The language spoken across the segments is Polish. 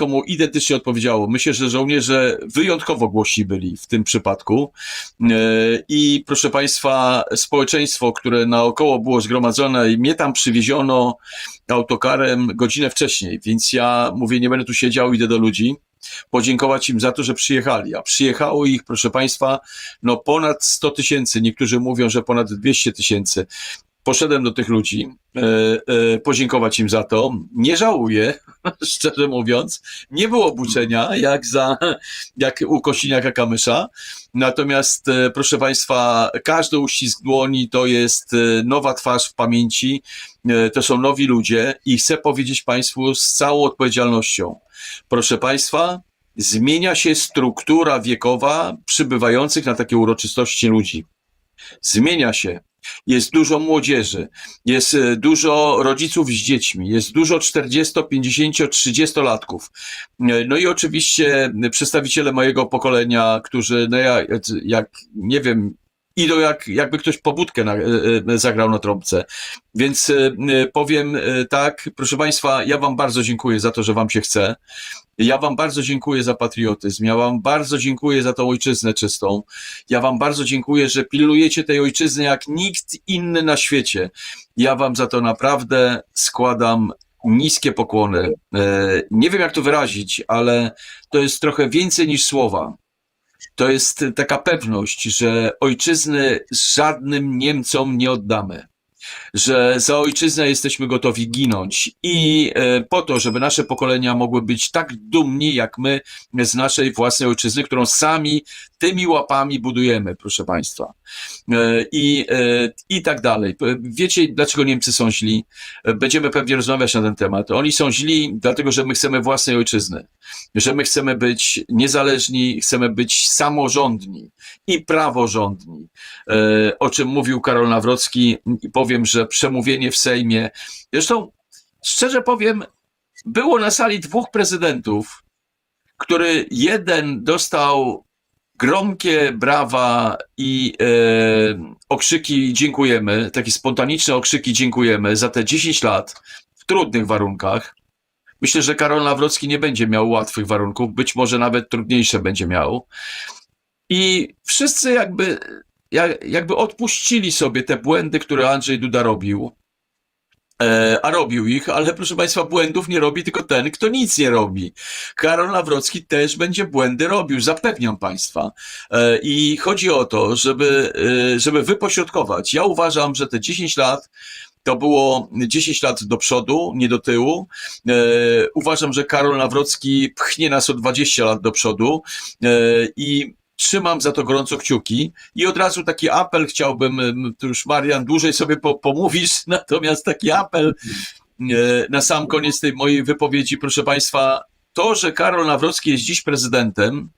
wszystko mu identycznie odpowiedziało. Myślę, że żołnierze wyjątkowo głośni byli w tym przypadku. E, I proszę Państwa, społeczeństwo, które naokoło było zgromadzone i mnie tam przywieziono autokarem godzinę wcześniej, więc ja mówię, nie będę tu siedział, idę do ludzi podziękować im za to, że przyjechali. A przyjechało ich, proszę Państwa, no ponad 100 tysięcy, niektórzy mówią, że ponad 200 tysięcy. Poszedłem do tych ludzi, e, e, podziękować im za to. Nie żałuję, szczerze mówiąc. Nie było buczenia, jak za, jak u Kosiniaka Kamysza. Natomiast, e, proszę Państwa, każdy uścisk dłoni to jest e, nowa twarz w pamięci, e, to są nowi ludzie i chcę powiedzieć Państwu z całą odpowiedzialnością. Proszę Państwa, zmienia się struktura wiekowa przybywających na takie uroczystości ludzi. Zmienia się. Jest dużo młodzieży, jest e, dużo rodziców z dziećmi, jest dużo 40, 50, 30 latków. No i oczywiście przedstawiciele mojego pokolenia, którzy, no ja, jak nie wiem, idą jak, jakby ktoś pobudkę na, e, e, zagrał na trąbce. Więc e, powiem tak, proszę Państwa, ja Wam bardzo dziękuję za to, że Wam się chce. Ja Wam bardzo dziękuję za patriotyzm. Ja Wam bardzo dziękuję za tą ojczyznę czystą. Ja Wam bardzo dziękuję, że pilnujecie tej ojczyzny jak nikt inny na świecie. Ja Wam za to naprawdę składam niskie pokłony. Nie wiem, jak to wyrazić, ale to jest trochę więcej niż słowa. To jest taka pewność, że ojczyzny żadnym Niemcom nie oddamy. Że za ojczyznę jesteśmy gotowi ginąć i e, po to, żeby nasze pokolenia mogły być tak dumni jak my z naszej własnej ojczyzny, którą sami tymi łapami budujemy, proszę Państwa. E, I, e, I tak dalej. P- Wiecie, dlaczego Niemcy są źli? E, Będziemy pewnie rozmawiać na ten temat. Oni są źli, dlatego że my chcemy własnej ojczyzny, że my chcemy być niezależni, chcemy być samorządni i praworządni, e, o czym mówił Karol Nawrocki i powiem, że przemówienie w Sejmie, zresztą szczerze powiem, było na sali dwóch prezydentów, który jeden dostał gromkie brawa i e, okrzyki dziękujemy, takie spontaniczne okrzyki dziękujemy za te 10 lat w trudnych warunkach. Myślę, że Karol Nawrocki nie będzie miał łatwych warunków, być może nawet trudniejsze będzie miał. I wszyscy jakby, jak- jakby odpuścili sobie te błędy, które Andrzej Duda robił. E, a robił ich, ale proszę Państwa, błędów nie robi tylko ten, kto nic nie robi. Karol Nawrocki też będzie błędy robił, zapewniam Państwa. E, I chodzi o to, żeby, e, żeby wypośrodkować. Ja uważam, że te 10 lat to było 10 lat do przodu, nie do tyłu. Uważam, że Karol Nawrocki pchnie nas o 20 lat do przodu i trzymam za to gorąco kciuki. I od razu taki apel chciałbym, tu już Marian dłużej sobie po, pomówisz, natomiast taki apel e, na sam koniec tej mojej wypowiedzi, proszę Państwa, to, że Karol Nawrocki jest dziś prezydentem,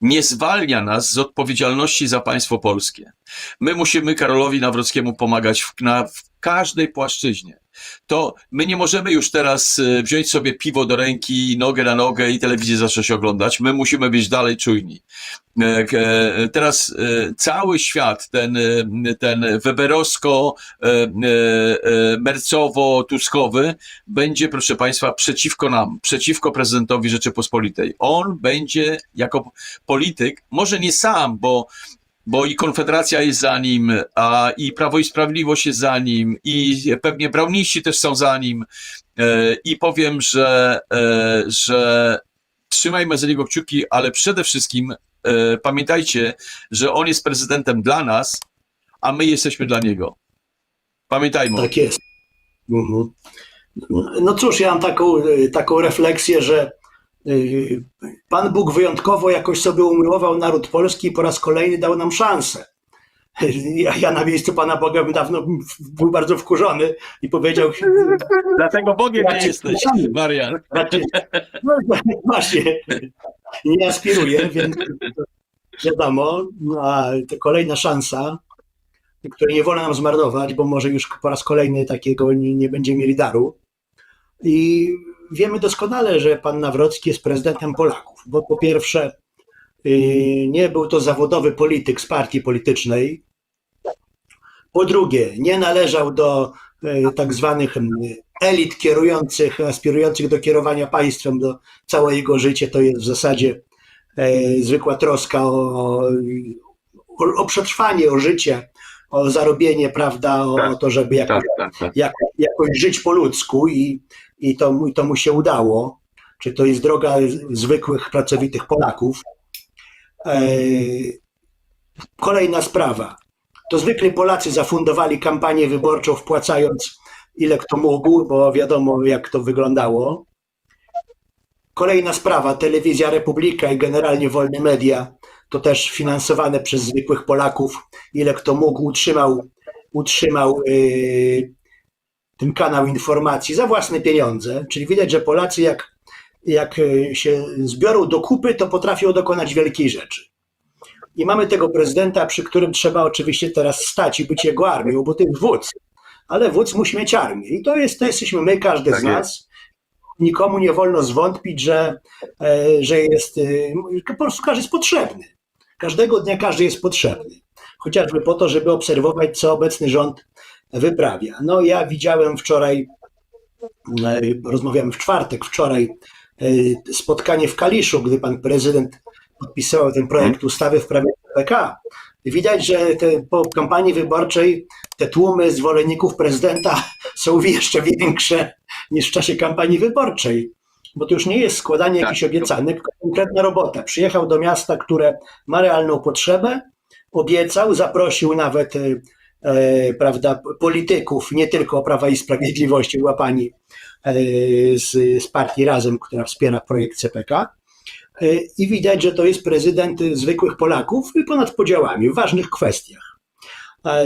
nie zwalnia nas z odpowiedzialności za państwo polskie. My musimy Karolowi Nawrockiemu pomagać w, na, w każdej płaszczyźnie. To my nie możemy już teraz e, wziąć sobie piwo do ręki, nogę na nogę i telewizję zacząć oglądać. My musimy być dalej czujni. E, e, Teraz cały świat, ten, ten weberowsko, mercowo-tuskowy, będzie, proszę Państwa, przeciwko nam, przeciwko prezydentowi Rzeczypospolitej. On będzie jako polityk, może nie sam, bo bo i Konfederacja jest za nim, a i Prawo i Sprawiedliwość jest za nim, i pewnie Brauniści też są za nim. E, I powiem, że, e, że trzymajmy za niego kciuki, ale przede wszystkim e, pamiętajcie, że on jest prezydentem dla nas, a my jesteśmy dla niego. Pamiętajmy. Tak jest. Mhm. No cóż, ja mam taką, taką refleksję, że Pan Bóg wyjątkowo jakoś sobie umiłował naród polski i po raz kolejny dał nam szansę. Ja, ja na miejscu Pana Boga bym dawno był bardzo wkurzony i powiedział, Dlatego Bogiem nie jesteś. Marian. Znaczy, no, właśnie, nie aspiruję, więc wiadomo, no, a to kolejna szansa, której nie wolno nam zmarnować, bo może już po raz kolejny takiego nie, nie będziemy mieli daru. I wiemy doskonale, że pan Nawrocki jest prezydentem Polaków, bo po pierwsze yy, nie był to zawodowy polityk z partii politycznej, po drugie nie należał do e, tak zwanych m, elit kierujących, aspirujących do kierowania państwem do całe jego życie, to jest w zasadzie e, zwykła troska o, o, o przetrwanie, o życie, o zarobienie, prawda, o, Tak. to, żeby jakoś, tak, tak. jak, jakoś żyć po ludzku i, i, to, i to mu się udało. Czy to jest droga zwykłych, pracowitych Polaków. E, Kolejna sprawa. To zwykli Polacy zafundowali kampanię wyborczą, wpłacając ile kto mógł, bo wiadomo, jak to wyglądało. Kolejna sprawa. Telewizja Republika i generalnie wolne media to też finansowane przez zwykłych Polaków. Ile kto mógł, utrzymał, utrzymał yy, ten kanał informacji za własne pieniądze. Czyli widać, że Polacy, jak, jak yy, się zbiorą do kupy, to potrafią dokonać wielkiej rzeczy. I mamy tego prezydenta, przy którym trzeba oczywiście teraz stać i być jego armią, bo to jest wódz. Ale wódz musi mieć armię. I to, jest, to jesteśmy my, każdy Tak z nas. Nikomu nie wolno zwątpić, że, e, że jest, e, po prostu każdy jest potrzebny. Każdego dnia każdy jest potrzebny. Chociażby po to, żeby obserwować, co obecny rząd wyprawia. No ja widziałem wczoraj, e, rozmawiałem w czwartek, wczoraj e, spotkanie w Kaliszu, gdy pan prezydent podpisywał ten projekt ustawy w prawie PK. Widać, że te, po kampanii wyborczej te tłumy zwolenników prezydenta są jeszcze większe niż w czasie kampanii wyborczej. Bo to już nie jest składanie Tak. jakichś obiecanek, tylko konkretna robota. Przyjechał do miasta, które ma realną potrzebę, obiecał, zaprosił nawet e, prawda, polityków, nie tylko Prawa i Sprawiedliwości, była pani e, z, z partii Razem, która wspiera projekt CPK. E, I widać, że to jest prezydent e, zwykłych Polaków i ponad podziałami w ważnych kwestiach. E,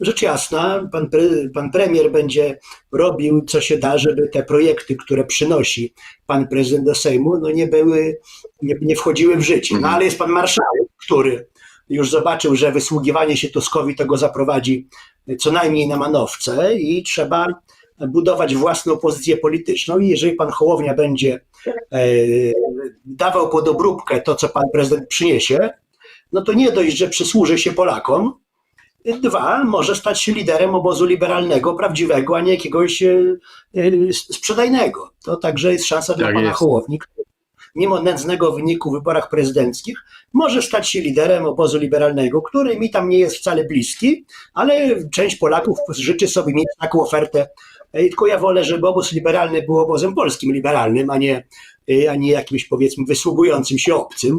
Rzecz jasna, pan, pre, pan premier będzie robił co się da, żeby te projekty, które przynosi pan prezydent do Sejmu, no nie były, nie, nie wchodziły w życie. No Mhm. ale jest pan marszałek, który już zobaczył, że wysługiwanie się Tuskowi to go zaprowadzi co najmniej na manowce i trzeba budować własną pozycję polityczną. I jeżeli pan Hołownia będzie e, dawał pod obróbkę to, co pan prezydent przyniesie, no to nie dość, że przysłuży się Polakom, Dwa, może stać się liderem obozu liberalnego, prawdziwego, a nie jakiegoś e, e, sprzedajnego. To także jest szansa dla Tak pana jest. Hołowni, mimo nędznego wyniku w wyborach prezydenckich może stać się liderem obozu liberalnego, który mi tam nie jest wcale bliski, ale część Polaków życzy sobie mieć taką ofertę. E, Tylko ja wolę, żeby obóz liberalny był obozem polskim liberalnym, a nie, e, a nie jakimś powiedzmy wysługującym się obcym.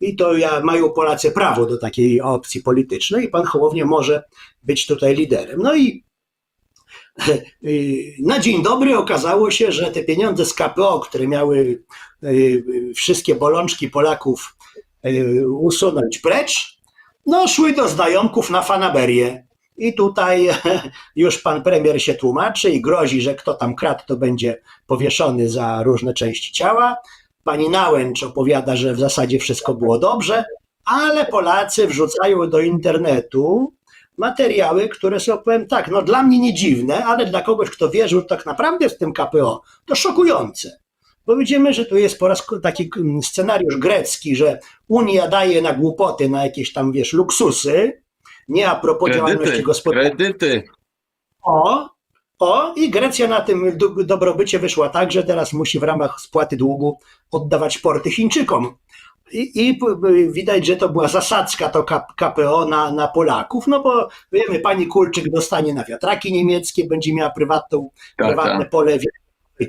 I to ja, mają Polacy prawo do takiej opcji politycznej i pan Hołownia może być tutaj liderem. No i na dzień dobry okazało się, że te pieniądze z KPO, które miały y, wszystkie bolączki Polaków y, usunąć precz, no szły do znajomków na fanaberię. I tutaj już pan premier się tłumaczy i grozi, że kto tam kradł, to będzie powieszony za różne części ciała. Pani Nałęcz opowiada, że w zasadzie wszystko było dobrze, ale Polacy wrzucają do internetu materiały, które są, powiem tak, no dla mnie nie dziwne, ale dla kogoś, kto wierzył tak naprawdę w tym KPO, to szokujące. Bo widzimy, że tu jest po raz taki mm, scenariusz grecki, że Unia daje na głupoty, na jakieś tam, wiesz, luksusy, nie a propos działalności Kredyty, gospodarczej. kredyty. O, o, i Grecja na tym do- dobrobycie wyszła tak, że teraz musi w ramach spłaty długu oddawać porty Chińczykom. I, widać, że to była zasadzka to KPO na, na Polaków, no bo wiemy, pani Kulczyk dostanie na wiatraki niemieckie, będzie miała prywatną, Tak, prywatne tak. pole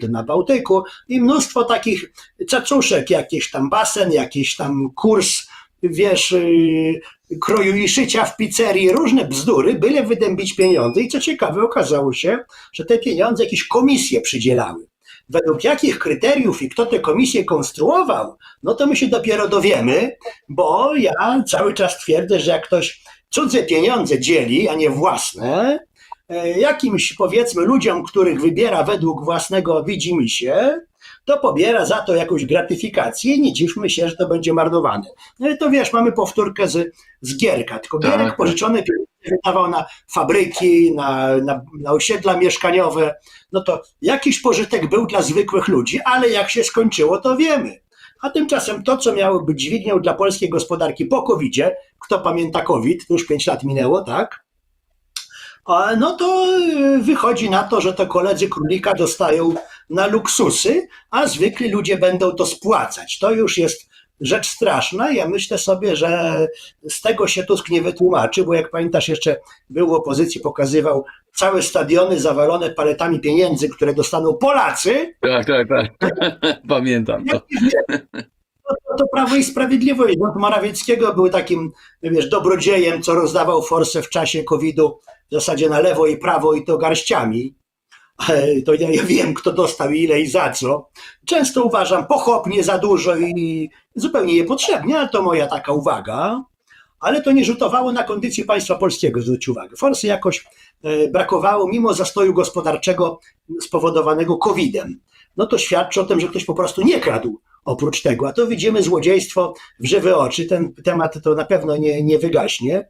na Bałtyku i mnóstwo takich cacuszek, jakieś tam basen, jakiś tam kurs, wiesz, yy, kroju i szycia w pizzerii, różne bzdury, byle wydębić pieniądze i co ciekawe okazało się, że te pieniądze jakieś komisje przydzielały. Według jakich kryteriów i kto te komisje konstruował, no to my się dopiero dowiemy, bo ja cały czas twierdzę, że jak ktoś cudze pieniądze dzieli, a nie własne, e, jakimś powiedzmy ludziom, których wybiera według własnego widzimy się, to pobiera za to jakąś gratyfikację i nie dziwmy się, że to będzie marnowane. No i to wiesz, mamy powtórkę z, z Gierka, tylko Tak, Gierek tak. pożyczone pieniądze wydawał na fabryki, na, na, na osiedla mieszkaniowe, no to jakiś pożytek był dla zwykłych ludzi, ale jak się skończyło, to wiemy. A tymczasem to, co miało być dźwignią dla polskiej gospodarki po covid kto pamięta COVID, to już 5 lat minęło, tak? No to y, wychodzi na to, że to koledzy królika dostają na luksusy, a zwykli ludzie będą to spłacać. To już jest rzecz straszna. Ja myślę sobie, że z tego się Tusk nie wytłumaczy, bo jak pamiętasz, jeszcze był w opozycji, pokazywał całe stadiony zawalone paletami pieniędzy, które dostaną Polacy. Tak, tak, tak. Pamiętam to. To, to, to Prawo i Sprawiedliwość. Rząd Morawieckiego był takim, wiesz, dobrodziejem, co rozdawał forsę w czasie COVID-u w zasadzie na lewo i prawo i to garściami. To ja, ja wiem, kto dostał ile i za co. Często uważam pochopnie za dużo i zupełnie niepotrzebnie, ale to moja taka uwaga. Ale to nie rzutowało na kondycję państwa polskiego, zwróć uwagę. Forsy jakoś e, brakowało, mimo zastoju gospodarczego spowodowanego COVID-em. No to świadczy o tym, że ktoś po prostu nie kradł oprócz tego. A to widzimy złodziejstwo w żywe oczy. Ten temat to na pewno nie, nie wygaśnie.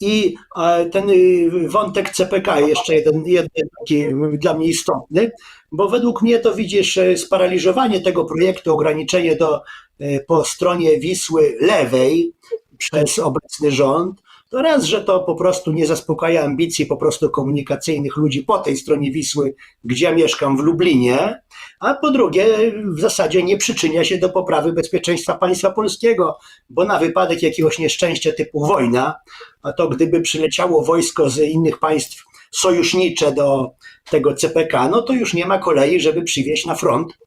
I e, ten y, wątek CPK, jeszcze jeden, jeden taki dla mnie istotny, bo według mnie to widzisz e, sparaliżowanie tego projektu, ograniczenie do e, po stronie Wisły lewej przez obecny rząd, to raz, że to po prostu nie zaspokaja ambicji po prostu komunikacyjnych ludzi po tej stronie Wisły, gdzie ja mieszkam w Lublinie, a po drugie w zasadzie nie przyczynia się do poprawy bezpieczeństwa państwa polskiego, bo na wypadek jakiegoś nieszczęścia typu wojna, a to gdyby przyleciało wojsko z innych państw sojusznicze do tego CPK, no to już nie ma kolei, żeby przywieźć na front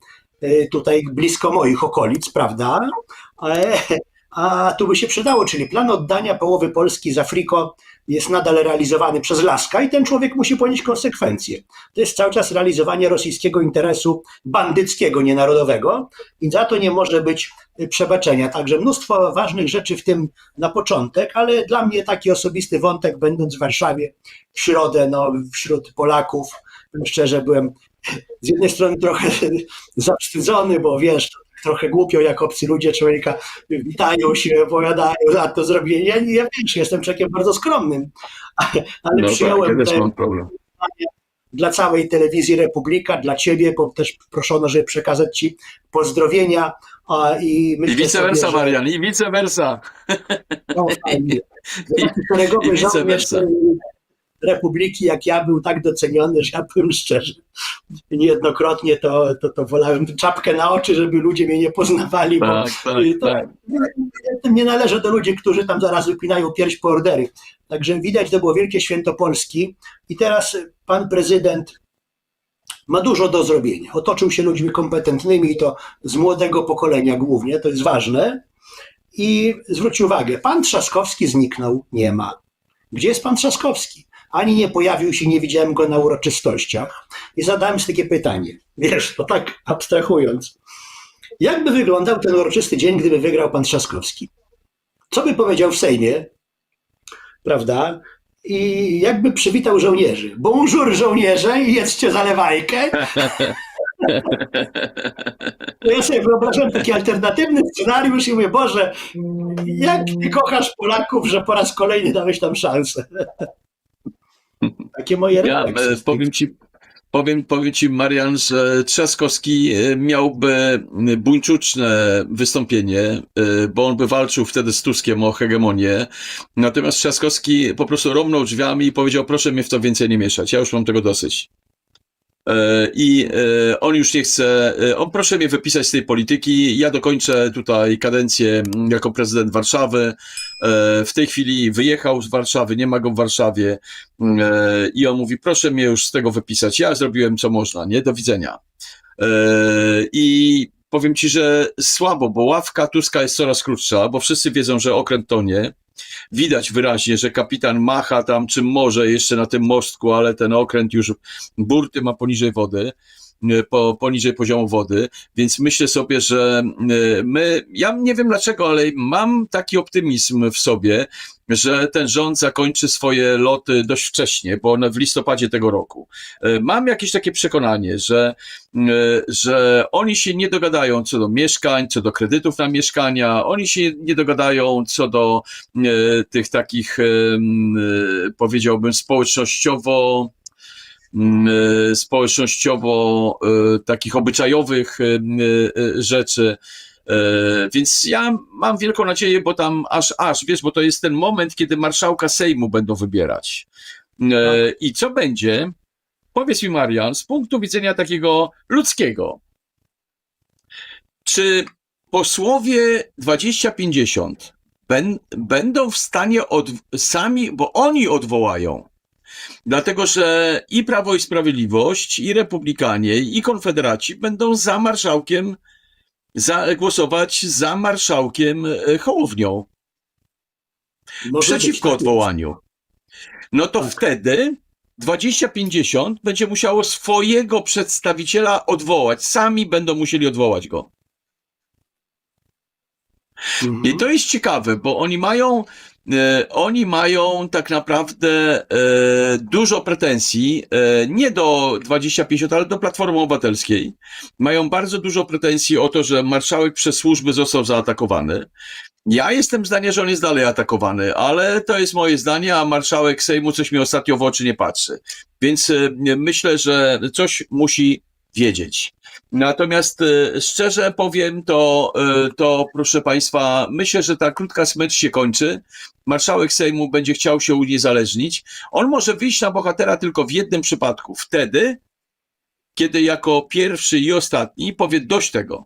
y, tutaj blisko moich okolic, prawda? A tu by się przydało, czyli plan oddania połowy Polski z Afriko jest nadal realizowany przez Laska i ten człowiek musi ponieść konsekwencje. To jest cały czas realizowanie rosyjskiego interesu bandyckiego, nienarodowego i za to nie może być y, przebaczenia. Także mnóstwo ważnych rzeczy w tym na początek, ale dla mnie taki osobisty wątek, będąc w Warszawie w środę, no, wśród Polaków, szczerze byłem z jednej strony trochę zawstydzony, bo wiesz, trochę głupio, jak obcy ludzie człowieka witają się, opowiadają za to zrobienie. Ja, ja wiesz, jestem człowiekiem bardzo skromnym, ale No tak, przyjąłem te mam problem. dla całej telewizji Republika, dla ciebie, bo też proszono, żeby przekazać ci pozdrowienia. A, I, I vice versa, sobie, że- Marian, i vice versa. No. Że taki szeregowy i vice versa. Republiki jak ja był tak doceniony, że ja powiem szczerze, niejednokrotnie to, to, to wolałem czapkę na oczy, żeby ludzie mnie nie poznawali, bo Tak, tak, to- tak. ja nie należę do ludzi, którzy tam zaraz wypinają pierś po ordery. Także widać, to było wielkie święto Polski i teraz pan prezydent ma dużo do zrobienia. Otoczył się ludźmi kompetentnymi i to z młodego pokolenia głównie, to jest ważne. I zwróć uwagę, pan Trzaskowski zniknął, nie ma. Gdzie jest pan Trzaskowski? Ani nie pojawił się, nie widziałem go na uroczystościach. I zadałem sobie takie pytanie, wiesz, to tak abstrahując. Jak by wyglądał ten uroczysty dzień, gdyby wygrał pan Trzaskowski? Co by powiedział w Sejmie, prawda? I jakby przywitał żołnierzy. Bonjour żołnierze i jedzcie zalewajkę. Ja sobie wyobrażam taki alternatywny scenariusz i mówię, Boże, jak ty kochasz Polaków, że po raz kolejny dałeś nam szansę. Takie moje Ja refleksje. e, powiem ci, powiem, powiem ci, Marian, że Trzaskowski e, miałby buńczuczne wystąpienie, e, bo on by walczył wtedy z Tuskiem o hegemonię. Natomiast Trzaskowski po prostu romnął drzwiami i powiedział, proszę mnie w to więcej nie mieszać, ja już mam tego dosyć. E, I e, on już nie chce, e, on proszę mnie wypisać z tej polityki, ja dokończę tutaj kadencję mm, jako prezydent Warszawy. W tej chwili wyjechał z Warszawy, nie ma go w Warszawie. E, I on mówi, proszę mnie już z tego wypisać. Ja zrobiłem co można, nie? Do widzenia. I powiem ci, że słabo, bo ławka Tuska jest coraz krótsza, bo wszyscy wiedzą, że okręt tonie. Widać wyraźnie, że kapitan macha tam czym może jeszcze na tym mostku, ale ten okręt już burty ma poniżej wody, e, po, poniżej poziomu wody, więc myślę sobie, że e, my, ja nie wiem dlaczego, ale mam taki optymizm w sobie, że ten rząd zakończy swoje loty dość wcześnie, bo w listopadzie tego roku. E, Mam jakieś takie przekonanie, że, e, że oni się nie dogadają co do mieszkań, co do kredytów na mieszkania, oni się nie dogadają co do e, tych takich, powiedziałbym, społecznościowo społecznościowo takich obyczajowych rzeczy. E, Więc ja mam wielką nadzieję, bo tam aż, aż, wiesz, bo to jest ten moment, kiedy marszałka Sejmu będą wybierać. E, I co będzie? Powiedz mi, Marian, z punktu widzenia takiego ludzkiego. Czy posłowie 2050 ben, będą w stanie od, sami, bo oni odwołają, dlatego że i Prawo i Sprawiedliwość, i Republikanie, i Konfederaci będą za marszałkiem, za, głosować za marszałkiem e, Hołownią Może przeciwko tak odwołaniu. No to Tak. wtedy 2050 będzie musiało swojego przedstawiciela odwołać. Sami będą musieli odwołać go. Mhm. I to jest ciekawe, bo oni mają, oni mają tak naprawdę e, dużo pretensji, e, nie do 2050, ale do Platformy Obywatelskiej. Mają bardzo dużo pretensji o to, że marszałek przez służby został zaatakowany. Ja jestem zdania, że on jest dalej atakowany, ale to jest moje zdanie, a marszałek Sejmu coś mi ostatnio w oczy nie patrzy. Więc e, myślę, że coś musi wiedzieć. Natomiast e, szczerze powiem, to, e, to proszę Państwa, myślę, że ta krótka smycz się kończy. Marszałek Sejmu będzie chciał się uniezależnić. On może wyjść na bohatera tylko w jednym przypadku. Wtedy, kiedy jako pierwszy i ostatni powie dość tego.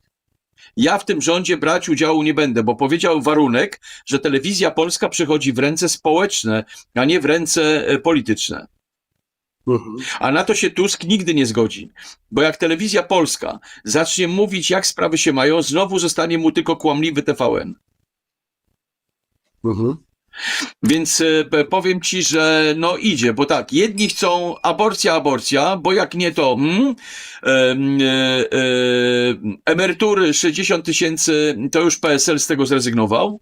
Ja w tym rządzie brać udziału nie będę, bo powiedział warunek, że telewizja polska przychodzi w ręce społeczne, a nie w ręce e, polityczne. Mhm. A na to się Tusk nigdy nie zgodzi. Bo jak telewizja polska zacznie mówić, jak sprawy się mają, znowu zostanie mu tylko kłamliwy TVN. Mhm. Więc e, powiem ci, że no idzie, bo tak, jedni chcą aborcja, aborcja, bo jak nie to mm, em, e, e, emerytury 60 tysięcy, to już PSL z tego zrezygnował.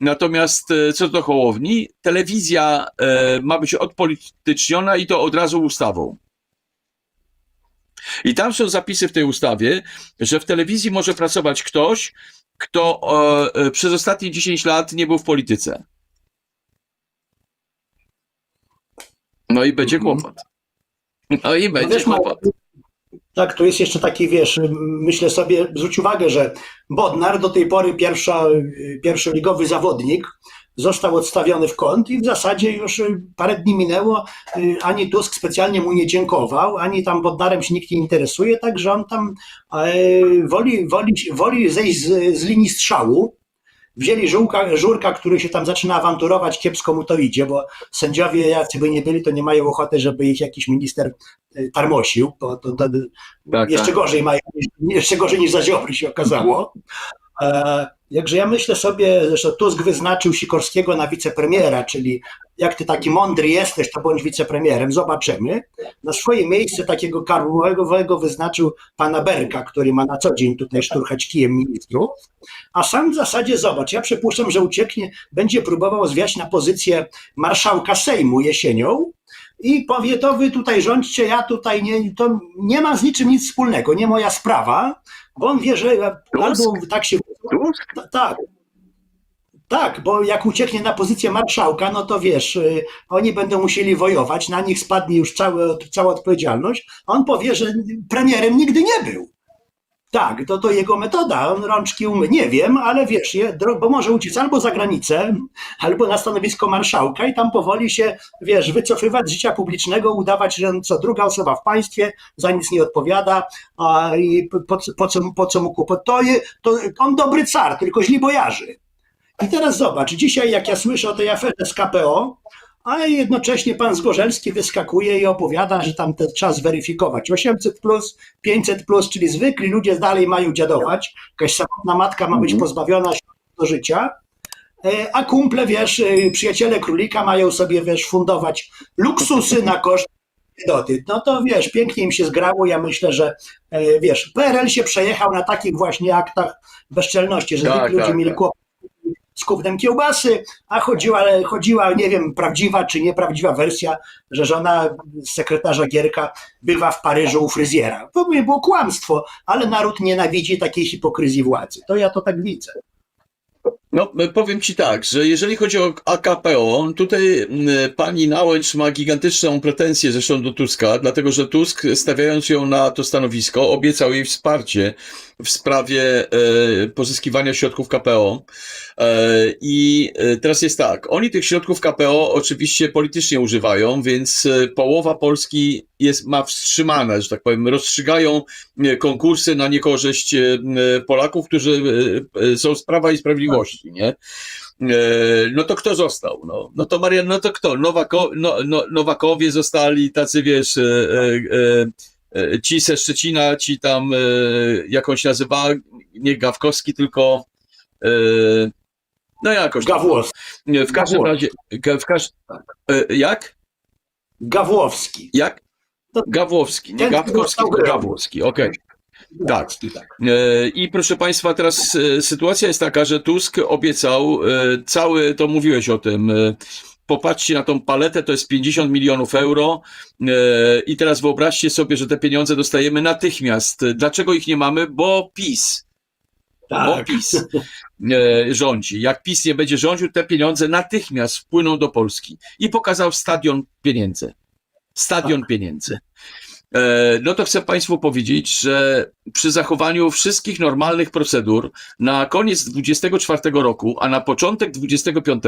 Natomiast e, co do Hołowni, telewizja e, ma być odpolityczniona i to od razu ustawą. I tam są zapisy w tej ustawie, że w telewizji może pracować ktoś, kto e, przez ostatnie 10 lat nie był w polityce. No i będzie Mhm. kłopot. No i będzie wiesz, Marek, kłopot. Tak, tu jest jeszcze taki, wiesz, myślę sobie, zwróć uwagę, że Bodnar do tej pory pierwsza, pierwszoligowy zawodnik został odstawiony w kąt i w zasadzie już parę dni minęło, ani Tusk specjalnie mu nie dziękował, ani tam Bodnarem się nikt nie interesuje, także on tam e, woli, woli, woli zejść z, z linii strzału. Wzięli żółka, żurka, który się tam zaczyna awanturować, kiepsko mu to idzie, bo sędziowie, jacy by nie byli, to nie mają ochoty, żeby ich jakiś minister e, tarmosił, bo to, to, Tak, jeszcze tak. gorzej mają, jeszcze gorzej niż za Ziobry się okazało. E, Jakże ja myślę sobie, zresztą Tusk wyznaczył Sikorskiego na wicepremiera, czyli jak ty taki mądry jesteś, to bądź wicepremierem, zobaczymy. Na swoje miejsce takiego karłowego wyznaczył pana Berka, który ma na co dzień tutaj szturchać kijem ministrów. A sam w zasadzie zobacz, ja przypuszczam, że ucieknie, będzie próbował zwiać na pozycję marszałka Sejmu jesienią, i powie, to wy tutaj rządźcie, ja tutaj nie, to nie ma z niczym nic wspólnego, nie moja sprawa, bo on wie, że albo tak się... Tak. Tak, bo jak ucieknie na pozycję marszałka, no to wiesz, y, oni będą musieli wojować, na nich spadnie już całe, cała odpowiedzialność, a on powie, że premierem nigdy nie był. Tak, to, to jego metoda, on rączki umy, nie wiem, ale wiesz, je, bo może uciec albo za granicę, albo na stanowisko marszałka i tam powoli się, wiesz, wycofywać z życia publicznego, udawać, że co druga osoba w państwie, za nic nie odpowiada, a i po, po, co, po co mu kłopot? To, je- to on dobry car, tylko źli bojarzy. I teraz zobacz, dzisiaj jak ja słyszę o tej aferze z KPO, a jednocześnie pan Zgorzelski wyskakuje i opowiada, że tam te trzeba zweryfikować 800 plus, 500 plus, czyli zwykli ludzie dalej mają dziadować, jakaś samotna matka ma być Mhm. pozbawiona środków do życia, e, a kumple, wiesz, e, przyjaciele królika mają sobie, wiesz, fundować luksusy na koszt doty. No to wiesz, pięknie im się zgrało. Ja myślę, że e, wiesz, PRL się przejechał na takich właśnie aktach bezczelności, że Tak, zwykli ludzie tak, mieli tak. kłopot z kupnem kiełbasy, a chodziła, chodziła, nie wiem, prawdziwa czy nieprawdziwa wersja, że żona sekretarza Gierka bywa w Paryżu u fryzjera. To by było kłamstwo, ale naród nienawidzi takiej hipokryzji władzy. To ja to tak widzę. No, powiem ci tak, że jeżeli chodzi o AKPO, tutaj pani Nałęcz ma gigantyczną pretensję zresztą do Tuska, dlatego że Tusk, stawiając ją na to stanowisko, obiecał jej wsparcie w sprawie e, pozyskiwania środków KPO. E, I e, teraz jest tak, oni tych środków KPO oczywiście politycznie używają, więc e, połowa Polski jest, ma wstrzymane, że tak powiem, rozstrzygają e, konkursy na niekorzyść Polaków, którzy są z Prawa i Sprawiedliwości, nie? E, No to kto został? No, no to Marian, no to kto? Nowako, no, no, Nowakowie zostali, tacy wiesz, e, e, ci ze Szczecina, ci tam, jak on się nazywa, nie Gawkowski, tylko no jakoś. Gawłowski. W każdym Gawłowski. razie, ga- w każ... Jak? Gawłowski. Jak? Gawłowski, nie Gawkowski, tylko. Gawłowski, okej. Tak. Tak. E, I proszę Państwa, teraz e, sytuacja jest taka, że Tusk obiecał e, cały, to mówiłeś o tym, popatrzcie na tą paletę, to jest 50 milionów euro i teraz wyobraźcie sobie, że te pieniądze dostajemy natychmiast. Dlaczego ich nie mamy? Bo PiS, bo Tak. PiS e, rządzi. Jak PiS nie będzie rządził, te pieniądze natychmiast wpłyną do Polski. I pokazał stadion pieniędzy. Stadion pieniędzy. E, No to chcę Państwu powiedzieć, że przy zachowaniu wszystkich normalnych procedur na koniec 24 roku, a na początek 25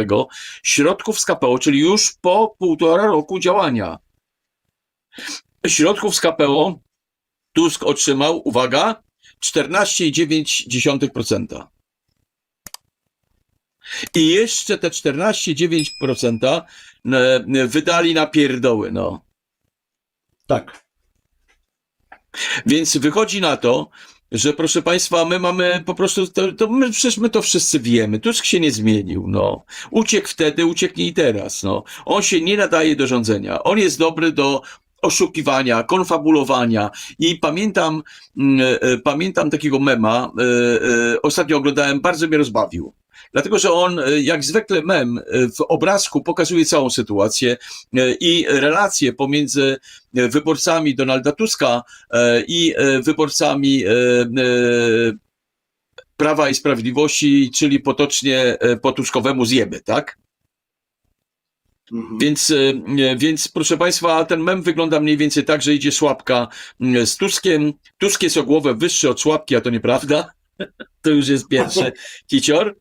środków z KPO, czyli już po półtora roku działania, środków z KPO Tusk otrzymał, uwaga, 14,9%. I jeszcze te 14,9% e, wydali na pierdoły, no. Tak. Więc wychodzi na to, że proszę Państwa, my mamy po prostu, to, to my, przecież my to wszyscy wiemy, Tusk się nie zmienił, no. Uciekł wtedy, ucieknie i teraz, no. On się nie nadaje do rządzenia. On jest dobry do oszukiwania, konfabulowania i pamiętam, mm, e, pamiętam takiego mema, e, e, ostatnio oglądałem, bardzo mnie rozbawił. Dlatego, że on, e, jak zwykle mem, e, w obrazku pokazuje całą sytuację e, i relacje pomiędzy wyborcami Donalda Tuska i wyborcami Prawa i Sprawiedliwości, czyli potocznie e, po Tuskowemu zjeby, tak? Mhm. Więc, więc proszę Państwa, ten mem wygląda mniej więcej tak, że idzie Szłapka mm, z Tuskiem. Tusk jest o głowę wyższy od Szłapki, a to nieprawda. To już jest pierwszy kicior.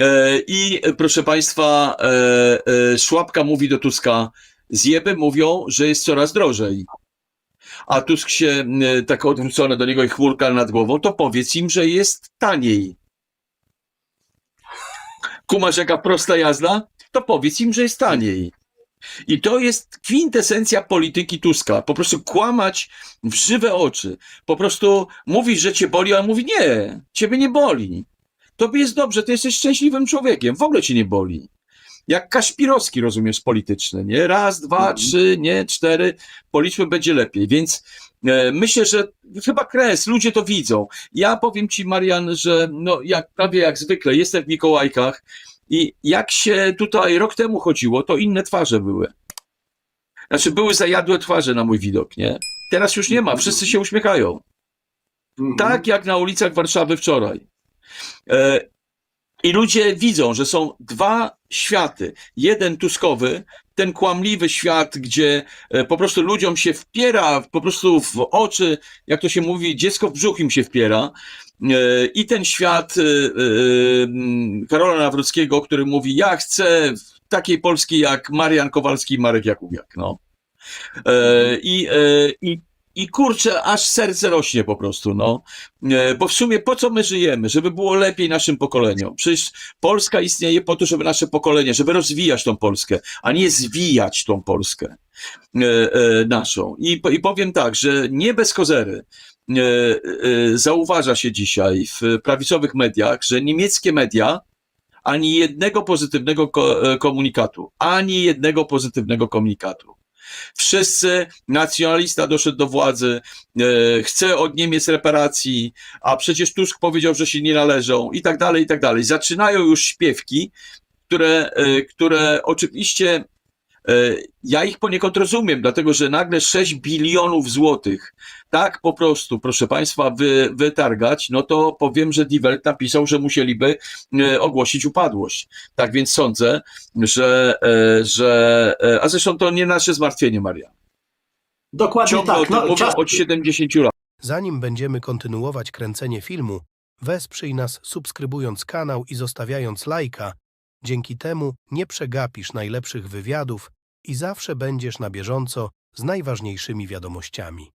E, I proszę Państwa, e, e, Szłapka mówi do Tuska, zjeby mówią, że jest coraz drożej. A Tusk się tak odwrócony do niego i chmurka nad głową, to powiedz im, że jest taniej. Kumasz jaka prosta jazda? To powiedz im, że jest taniej. I to jest kwintesencja polityki Tuska. Po prostu kłamać w żywe oczy. Po prostu mówisz, że cię boli, a on mówi nie, ciebie nie boli. Tobie jest dobrze, ty jesteś szczęśliwym człowiekiem, w ogóle cię nie boli. Jak Kaszpirowski, rozumiesz, polityczny, nie? Raz, dwa, Mhm. trzy, nie, cztery, policzmy, będzie lepiej. Więc e, myślę, że chyba kres, ludzie to widzą. Ja powiem ci, Marian, że no, jak, prawie jak zwykle, jestem w Mikołajkach i jak się tutaj rok temu chodziło, to inne twarze były. Znaczy, były zajadłe twarze na mój widok, nie? Teraz już nie ma, wszyscy się uśmiechają. Mhm. Tak jak na ulicach Warszawy wczoraj. E, I ludzie widzą, że są dwa światy. Jeden tuskowy, ten kłamliwy świat, gdzie e, po prostu ludziom się wpiera po prostu w oczy, jak to się mówi, dziecko w brzuch im się wpiera. E, I ten świat e, e, Karola Nawrockiego, który mówi, ja chcę takiej Polski jak Marian Kowalski i Marek Jakubiak. No. I, i, I kurczę, aż serce rośnie po prostu, no. Bo w sumie po co my żyjemy? Żeby było lepiej naszym pokoleniom. Przecież Polska istnieje po to, żeby nasze pokolenie, żeby rozwijać tą Polskę, a nie zwijać tą Polskę naszą. I, I powiem tak, że nie bez kozery zauważa się dzisiaj w prawicowych mediach, że niemieckie media ani jednego pozytywnego e, komunikatu, ani jednego pozytywnego komunikatu. Wszyscy, nacjonalista doszedł do władzy, e, chce od Niemiec reparacji, a przecież Tusk powiedział, że się nie należą i tak dalej, i tak dalej. Zaczynają już śpiewki, które, e, które oczywiście E, Ja ich poniekąd rozumiem, dlatego że nagle 6 bilionów złotych tak po prostu, proszę Państwa, wy, wytargać, no to powiem, że Die Welt napisał, że musieliby e, ogłosić upadłość. Tak więc sądzę, że, e, że e, a zresztą to nie nasze zmartwienie, Maria. Dokładnie Ciągle o tak. No, czas, od 70 lat. Zanim będziemy kontynuować kręcenie filmu, wesprzyj nas subskrybując kanał i zostawiając lajka. Dzięki temu nie przegapisz najlepszych wywiadów i zawsze będziesz na bieżąco z najważniejszymi wiadomościami.